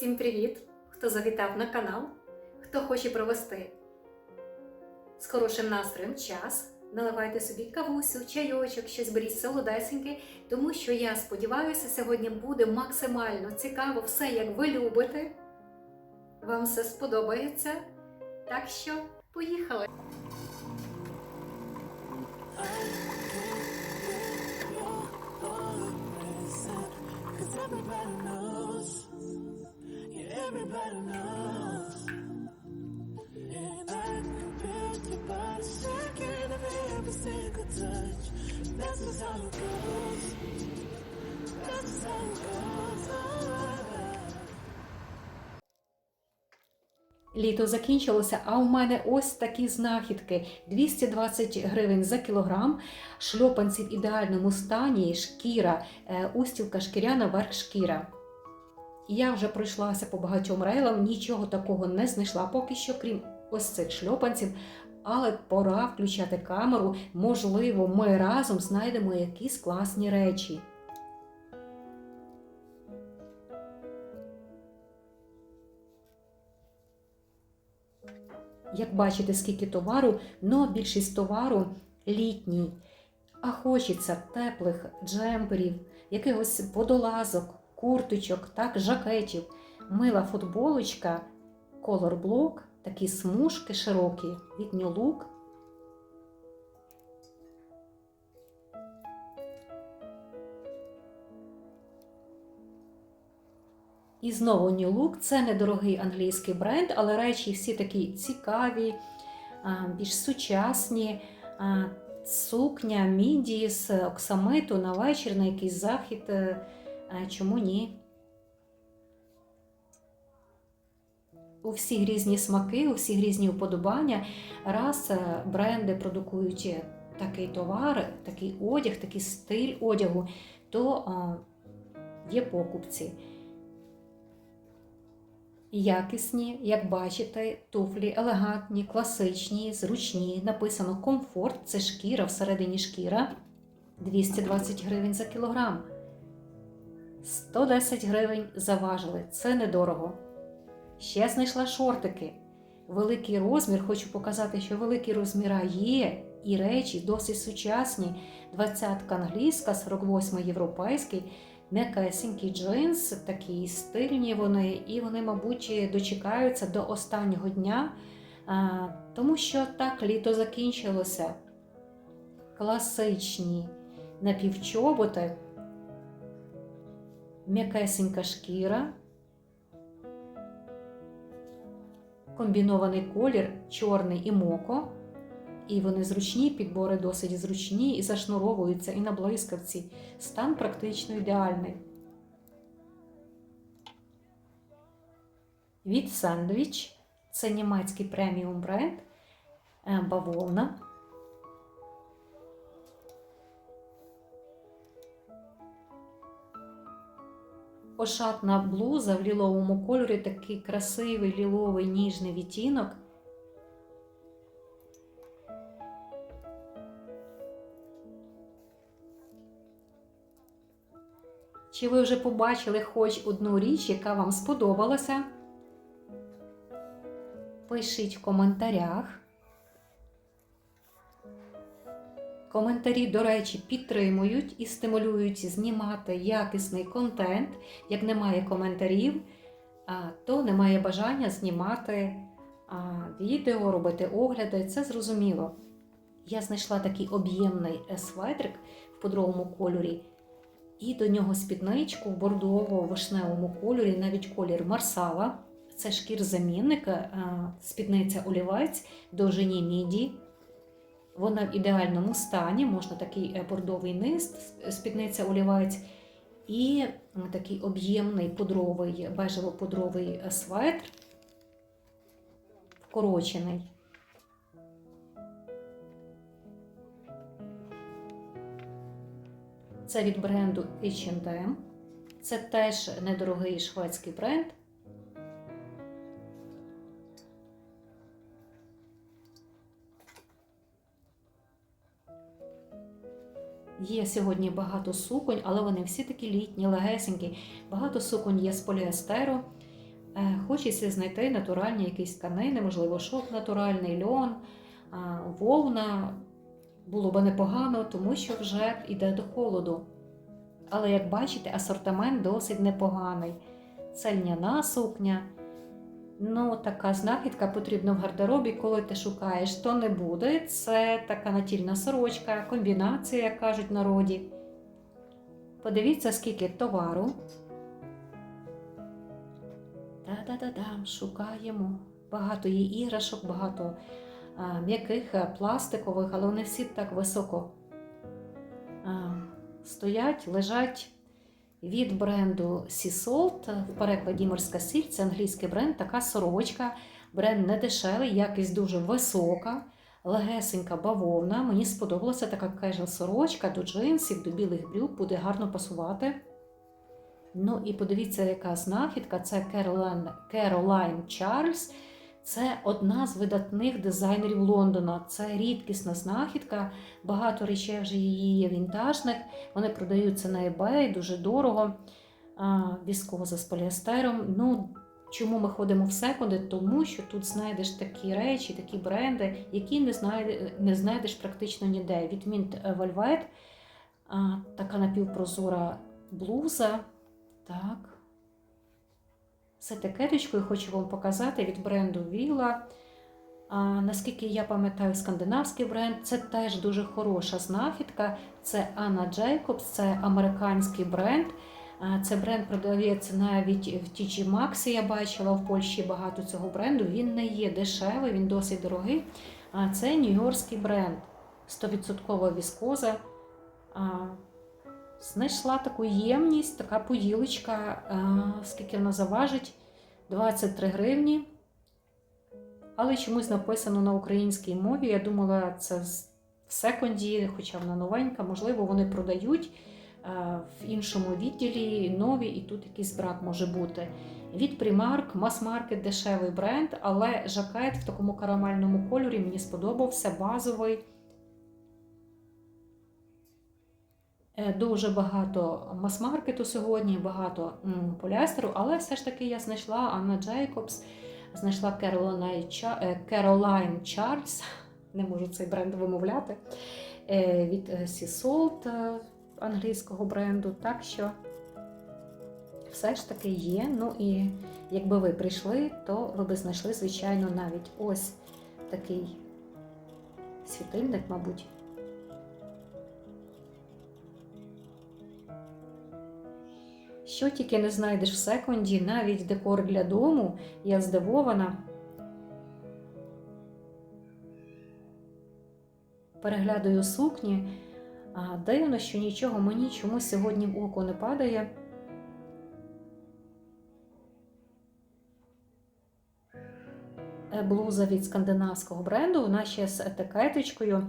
Всім привіт! Хто завітав на канал, хто хоче провести з хорошим настроєм час. Наливайте собі кавусю, чайочок, щось беріть солодесеньке, тому що я сподіваюся, сьогодні буде максимально цікаво все, як ви любите. Вам все сподобається. Так що поїхали! Everybody knows. And I your body shaking of every single touch. That's just how it goes. That's just how it goes. Oh, Літо закінчилося, а у мене ось такі знахідки: 220 гривень за кілограм, шльопанці в ідеальному стані, шкіра, е, устілка шкіряна, верх шкіра. Я вже пройшлася по багатьом рейлам, нічого такого не знайшла поки що, крім ось цих шльопанців. Але пора включати камеру. Можливо, ми разом знайдемо якісь класні речі. Як бачите, скільки товару, но більшість товару літній. А хочеться теплих джемперів, якихось водолазок, курточок, так, жакетів, мила футболочка, Block, такі смужки широкі від Look. І знову New Look – це недорогий англійський бренд, але речі всі такі цікаві, більш сучасні. Сукня, міді з оксамиту на вечір, на якийсь захід. Е, Чому ні? У всіх різні смаки, у всіх різні вподобання. Раз е, бренди продукують е, такий товар, такий одяг, такий стиль одягу, то а, є покупці. Якісні, як бачите, туфлі елегантні, класичні, зручні. Написано комфорт, це шкіра, всередині шкіра 220 гривень за кілограм. 110 гривень заважили, це недорого. Ще знайшла шортики. Великий розмір, хочу показати, що великі розміра є, і речі досить сучасні. 20 англійська, 48 європейський. М'якесенький джинс, такі стильні вони, і вони, мабуть, дочекаються до останнього дня, тому що так літо закінчилося. Класичні напівчоботи, м'якесенька шкіра, комбінований колір чорний і моко. І вони зручні, підбори досить зручні і зашнуровуються, і на блискавці. Стан практично ідеальний. Від Sandwich це німецький преміум бренд е, бавовна. Ошатна блуза в ліловому кольорі, такий красивий ліловий ніжний відтінок. Чи ви вже побачили хоч одну річ, яка вам сподобалася? Пишіть в коментарях. Коментарі, до речі, підтримують і стимулюють знімати якісний контент. Як немає коментарів, то немає бажання знімати відео, робити огляди. Це зрозуміло. Я знайшла такий об'ємний светрик в подровому кольорі. І до нього спідничку в бордово-вишневому кольорі, навіть колір Марсала. Це шкір-замінник, е, спідниця олівець довжині міді. Вона в ідеальному стані, можна такий е, бордовий низ, спідниця олівець. І такий об'ємний пудровий, бежево-пудровий светр, вкорочений. Це від бренду H&M. Це теж недорогий шведський бренд. Є сьогодні багато суконь, але вони всі такі літні, легесенькі. Багато суконь є з поліестеру. Е, Хочеться знайти натуральні якісь тканини, можливо, шовк натуральний, льон, вовна. Було би непогано, тому що вже йде до холоду. Але як бачите, асортимент досить непоганий. Це льняна сукня. Ну, така знахідка потрібна в гардеробі, коли ти шукаєш, то не буде. Це така натільна сорочка, комбінація, як кажуть народі. Подивіться, скільки товару. Та-да-да-дам, шукаємо. Багато є іграшок, багато а, м'яких, а, пластикових, але вони всі так високо а, стоять, лежать від бренду Sea Salt, в перекладі морська сіль, це англійський бренд, така сорочка. Бренд не дешевий, якість дуже висока, легесенька бавовна. Мені сподобалася така кежел сорочка до джинсів, до білих брюк, буде гарно пасувати. Ну і подивіться, яка знахідка. Це Керолайн Чарльз. Це одна з видатних дизайнерів Лондона. Це рідкісна знахідка. Багато речей вже її є вінтажних. Вони продаються на eBay дуже дорого. Віскоза з поліестером. Ну, чому ми ходимо в секунди? Тому що тут знайдеш такі речі, такі бренди, які не, знайде, не знайдеш практично ніде. Від Mint така напівпрозора блуза. Так. З етикеточкою хочу вам показати від бренду Villa. А, наскільки я пам'ятаю, скандинавський бренд це теж дуже хороша знахідка. Це Anna Jacobs, це американський бренд. Це бренд продається навіть в TG Maxx, я бачила в Польщі багато цього бренду. Він не є дешевий, він досить дорогий. А це нью-йоркський бренд. 100% віскоза. Знайшла таку ємність, така поїлочка, а, скільки вона заважить 23 гривні. Але чомусь написано на українській мові. Я думала, це в секунді, хоча вона новенька, можливо, вони продають в іншому відділі нові, і тут якийсь брак може бути. Від Primark, мас-маркет, дешевий бренд, але жакет в такому карамельному кольорі мені сподобався, базовий. Дуже багато мас-маркету сьогодні, багато м, поліестеру, але все ж таки я знайшла Анна Джейкобс, знайшла е, Charles, не можу цей бренд вимовляти, е, від е, Sea Salt е, англійського бренду. Так що все ж таки є. Ну і якби ви прийшли, то ви б знайшли, звичайно, навіть ось такий світильник, мабуть. Що тільки не знайдеш в секунді, навіть декор для дому, я здивована. Переглядаю сукні, а дивно, що нічого мені чомусь сьогодні в око не падає. Е, Блуза від скандинавського бренду, вона ще з етикеточкою,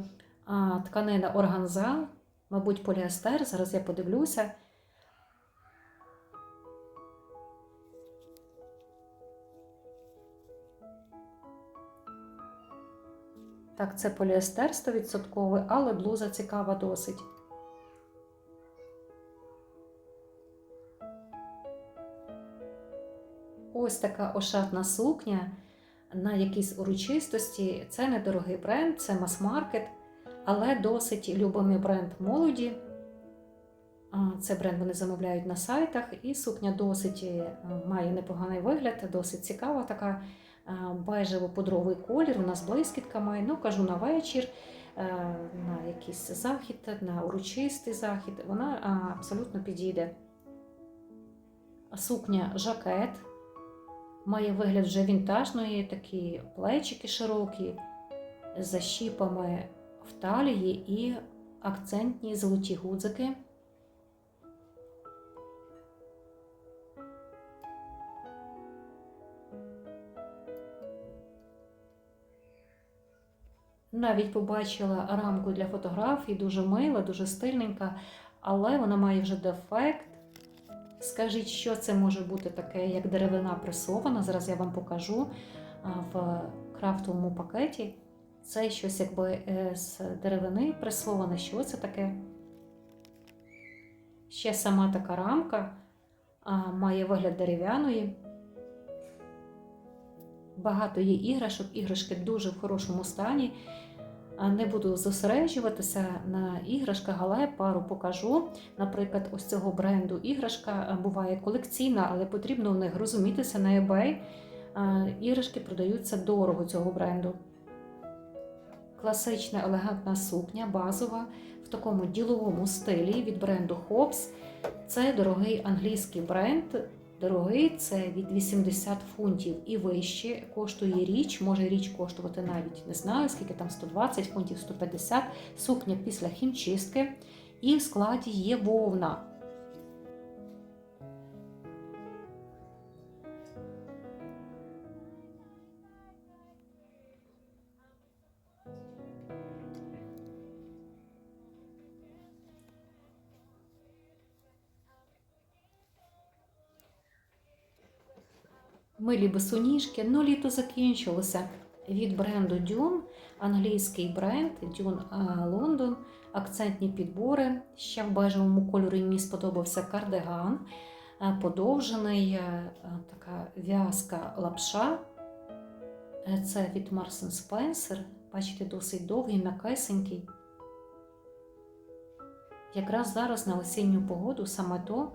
тканина органза, мабуть, поліестер. Зараз я подивлюся. Так, це поліестер 100%, але блуза цікава досить. Ось така ошатна сукня на якійсь урочистості. Це недорогий бренд, це мас-маркет, але досить любимий бренд молоді. Це бренд вони замовляють на сайтах, і сукня досить е, має непоганий вигляд, досить цікава така бежево-пудровий колір, у нас блискітками. Ну, кажу на вечір, е, на якийсь захід, на урочистий захід. Вона абсолютно підійде. Сукня жакет. Має вигляд вже вінтажної, такі плечики широкі, з защіпами в талії і акцентні золоті гудзики. Навіть побачила рамку для фотографій, дуже мила, дуже стильненька, але вона має вже дефект. Скажіть, що це може бути таке, як деревина пресована. Зараз я вам покажу в крафтовому пакеті. Це щось якби е, з деревини пресоване. Що це таке? Ще сама така рамка має вигляд дерев'яної. Багато є іграшок, іграшки дуже в хорошому стані. Не буду зосереджуватися на іграшках, але пару покажу. Наприклад, ось цього бренду іграшка е, буває колекційна, але потрібно в них розумітися на eBay. Іграшки продаються дорого цього бренду. Класична елегантна сукня, базова, в такому діловому стилі від бренду Hobbs. Це дорогий англійський бренд. Дорогий це від 80 фунтів і вище коштує річ. Може річ коштувати навіть не знаю, скільки там 120 фунтів, 150 сукня після хімчистки. І в складі є вовна. Милі босоніжки, ну літо закінчилося. Від бренду Dune, англійський бренд Dune London, акцентні підбори. Ще в бежевому кольорі мені сподобався кардиган, подовжений, а, а, така в'язка лапша. Е, Це від Marks Spencer. Бачите, досить довгий, м'якесенький. Якраз зараз на осінню погоду саме то.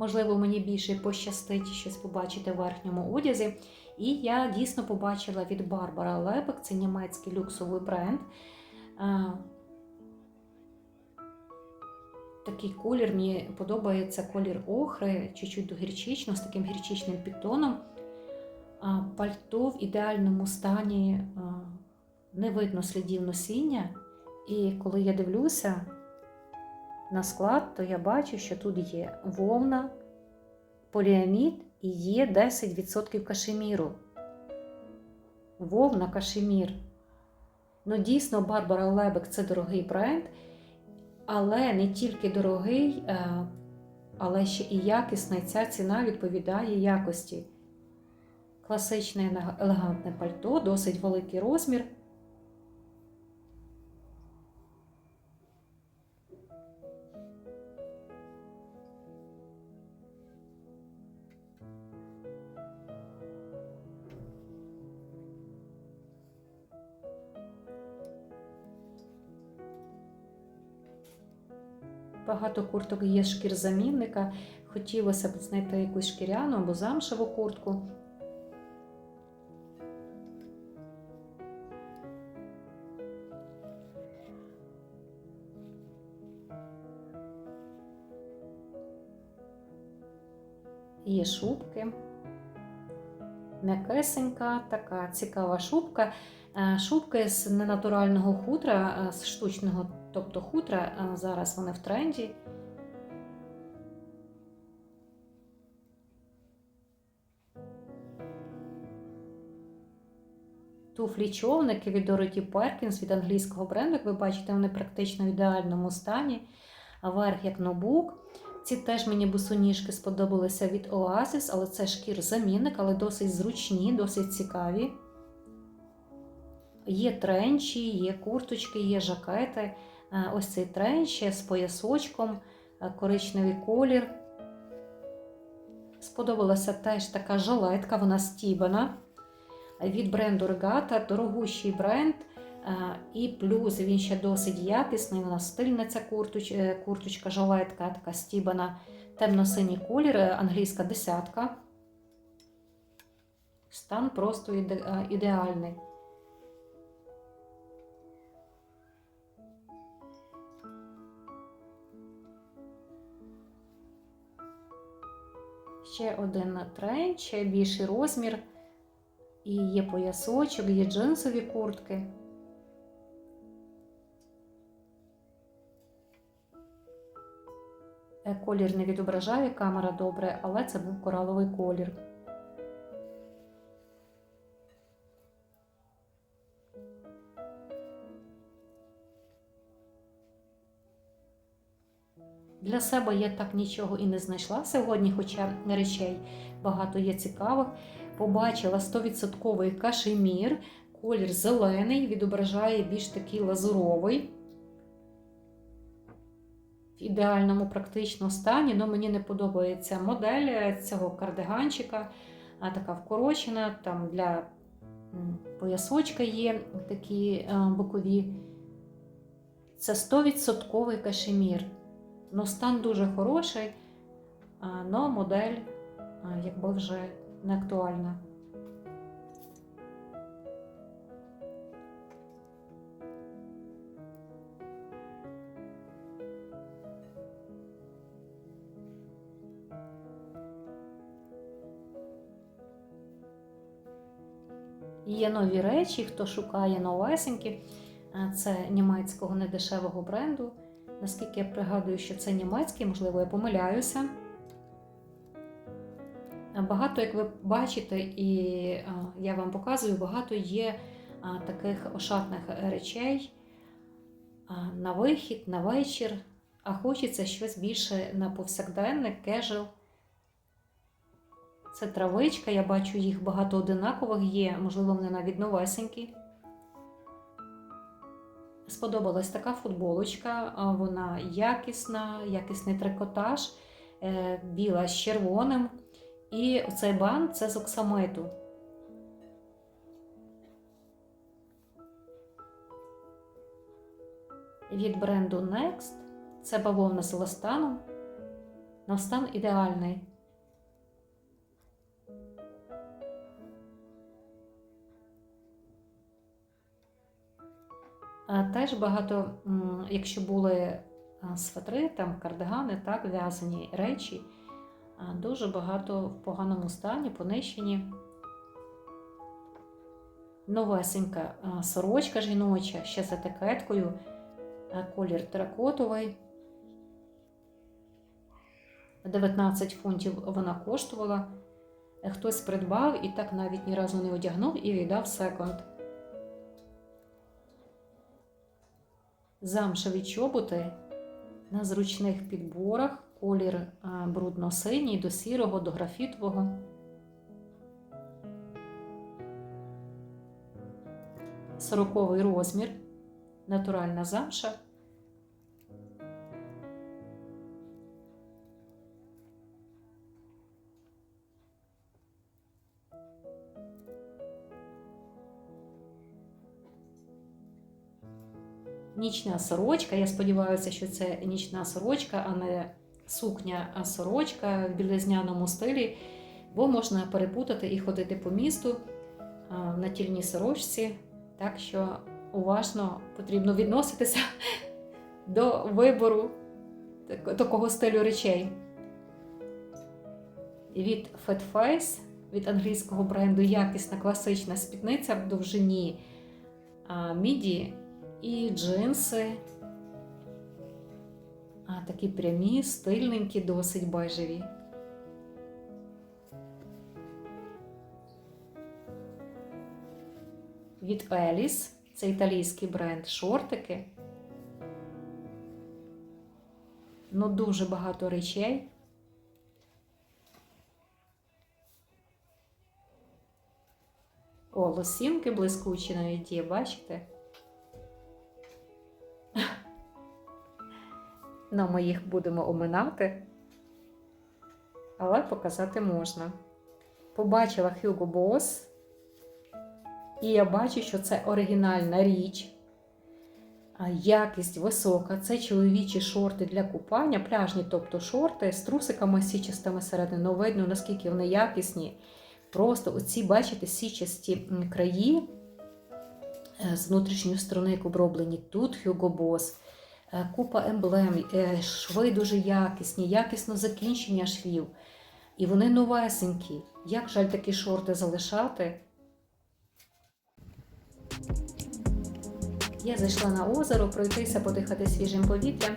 Можливо, мені більше пощастить щось побачити в верхньому одязі. І я дійсно побачила від Барбара Лебек, це німецький люксовий бренд. Такий колір мені подобається колір охри, чуть-чуть до гірчичного, з таким гірчичним підтоном. Пальто в ідеальному стані не видно слідів носіння. І коли я дивлюся, на склад, то я бачу, що тут є вовна, поліамід і є 10% кашеміру. Вовна кашемір. Ну, дійсно, Барбара Лебек це дорогий бренд, але не тільки дорогий, е, але ще і якісний. Ця ціна відповідає якості. Класичне елегантне пальто, досить великий розмір. Багато курток є шкірзамінника. Хотілося б знайти якусь шкіряну або замшеву куртку. Є шубки. М'якесенька, така цікава шубка. Е, Шубки з ненатурального хутра, е, з штучного, тобто хутра, е, зараз вони в тренді. Туфлі човники від Дороті Перкінс від англійського бренду. Як ви бачите, вони практично в ідеальному стані. А верх як ноутбук. Ці теж мені босоніжки сподобалися від Oasis, але це шкір-замінник, але досить зручні, досить цікаві. Є тренчі, є курточки, є жакети. Е, Ось цей тренч з поясочком, е, коричневий колір. Сподобалася теж така жилетка, вона стібана. Від бренду Regatta, дорогущий бренд. е, І плюс він ще досить якісний, вона стильна ця курточ, е, курточка, жилетка, така стібана, темно-синій колір, англійська десятка. Стан просто іде- ідеальний. Ще один тренч, більший розмір. І є поясочок, є джинсові куртки. Е, Колір не відображає камера добре, але це був кораловий колір. Для себе я так нічого і не знайшла сьогодні, хоча речей багато є цікавих. Побачила 100% кашемір, колір зелений, відображає більш такий лазуровий. в ідеальному практично стані, але мені не подобається модель цього кардиганчика, а така вкорочена, там для поясочка є такі е, бокові. Це 100% кашемір. Ну, стан дуже хороший, але модель якби вже не актуальна. Є нові речі, хто шукає новесенькі. Це німецького недешевого бренду. Наскільки я пригадую, що це німецький, можливо, я помиляюся. Багато, як ви бачите, і я вам показую, багато є таких ошатних речей на вихід, на вечір, а хочеться щось більше на повсякденне, кежел. Це травичка, я бачу їх багато одинакових є, можливо, вони навіть новесенькі. Сподобалась така футболочка, вона якісна, якісний трикотаж, е, біла з червоним. І цей бант це з оксамиту. Від бренду Next це бавовна з еластаном. На стан ідеальний. Теж багато, якщо були а, сватри, там кардигани, так, в'язані речі, дуже багато в поганому стані, понищені. Новесенька сорочка жіноча, ще з етикеткою, колір теракотовий. 19 фунтів вона коштувала. Хтось придбав і так навіть ні разу не одягнув і віддав секонд. Замшеві чоботи на зручних підборах, колір брудно-синій до сірого, до графітового. Сороковий розмір, натуральна замша. Нічна сорочка. Я сподіваюся, що це нічна сорочка, а не сукня, а сорочка в білизняному стилі, бо можна перепутати і ходити по місту а, в натільній сорочці. Так що уважно потрібно відноситися до вибору такого стилю речей. Від Fat Face, від англійського бренду якісна класична спідниця в довжині міді і джинси. А, такі прямі, стильненькі, досить бежеві. Від Еліс, це італійський бренд шортики. Ну, дуже багато речей. О, лосінки блискучі навіть є, бачите? Ну, ми їх будемо оминати, але показати можна. Побачила Hugo Boss, і я бачу, що це оригінальна річ. Якість висока. Це чоловічі шорти для купання, пляжні, тобто шорти з трусиками січастими середини. Ну, видно, наскільки вони якісні. Просто оці, бачите, січасті краї е, з внутрішньої сторони, як оброблені. Тут Hugo Boss. Е, Купа емблем, е, шви дуже якісні, якісно закінчення швів. І вони новесенькі. Як жаль такі шорти залишати? Я зайшла на озеро пройтися, подихати свіжим повітрям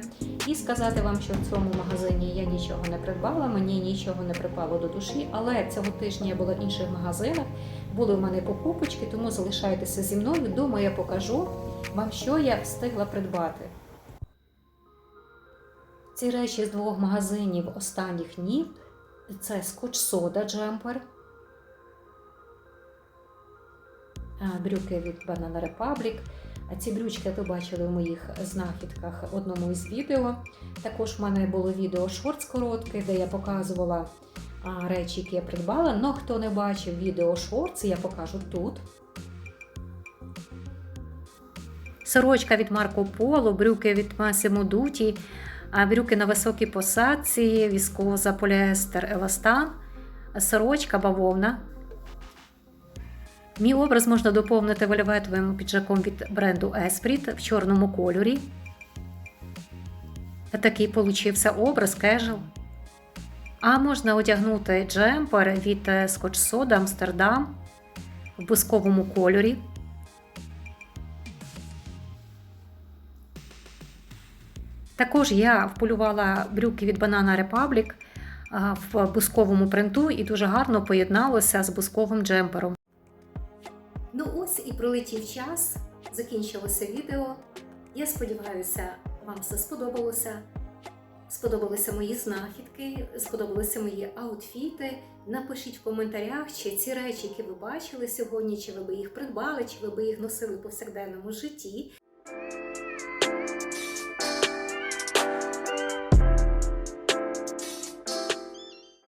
і сказати вам, що в цьому магазині я нічого не придбала, мені нічого не припало до душі, але цього тижня я була в інших магазинах, були в мене покупочки, тому залишайтеся зі мною. Думаю, я покажу вам, що я встигла придбати. Ці речі з двох магазинів останніх днів це Scotch Soda джемпер, брюки від Banana Republic, ці брючки ви бачили в моїх знахідках в одному із відео. Також в мене було відео шортс коротке, де я показувала речі, які я придбала. Но хто не бачив відео шортс, я покажу тут. Сорочка від Марко Поло, брюки від Massimo Dutti, брюки на високій посадці, віскоза, поліестер, еластан, сорочка бавовна. Мій образ можна доповнити вельветовим піджаком від бренду Esprit в чорному кольорі. Такий получився образ кежел. А можна одягнути джемпер від Scotch Soda Амстердам в бусковому кольорі. Також я вполювала брюки від Banana Republic в бусковому принту і дуже гарно поєдналося з бусковим джемпером. Ну ось і пролетів час, закінчилося відео. Я сподіваюся, вам все сподобалося. Сподобалися мої знахідки, сподобалися мої аутфіти. Напишіть в коментарях, чи ці речі, які ви бачили сьогодні, чи ви би їх придбали, чи ви би їх носили в повсякденному житті.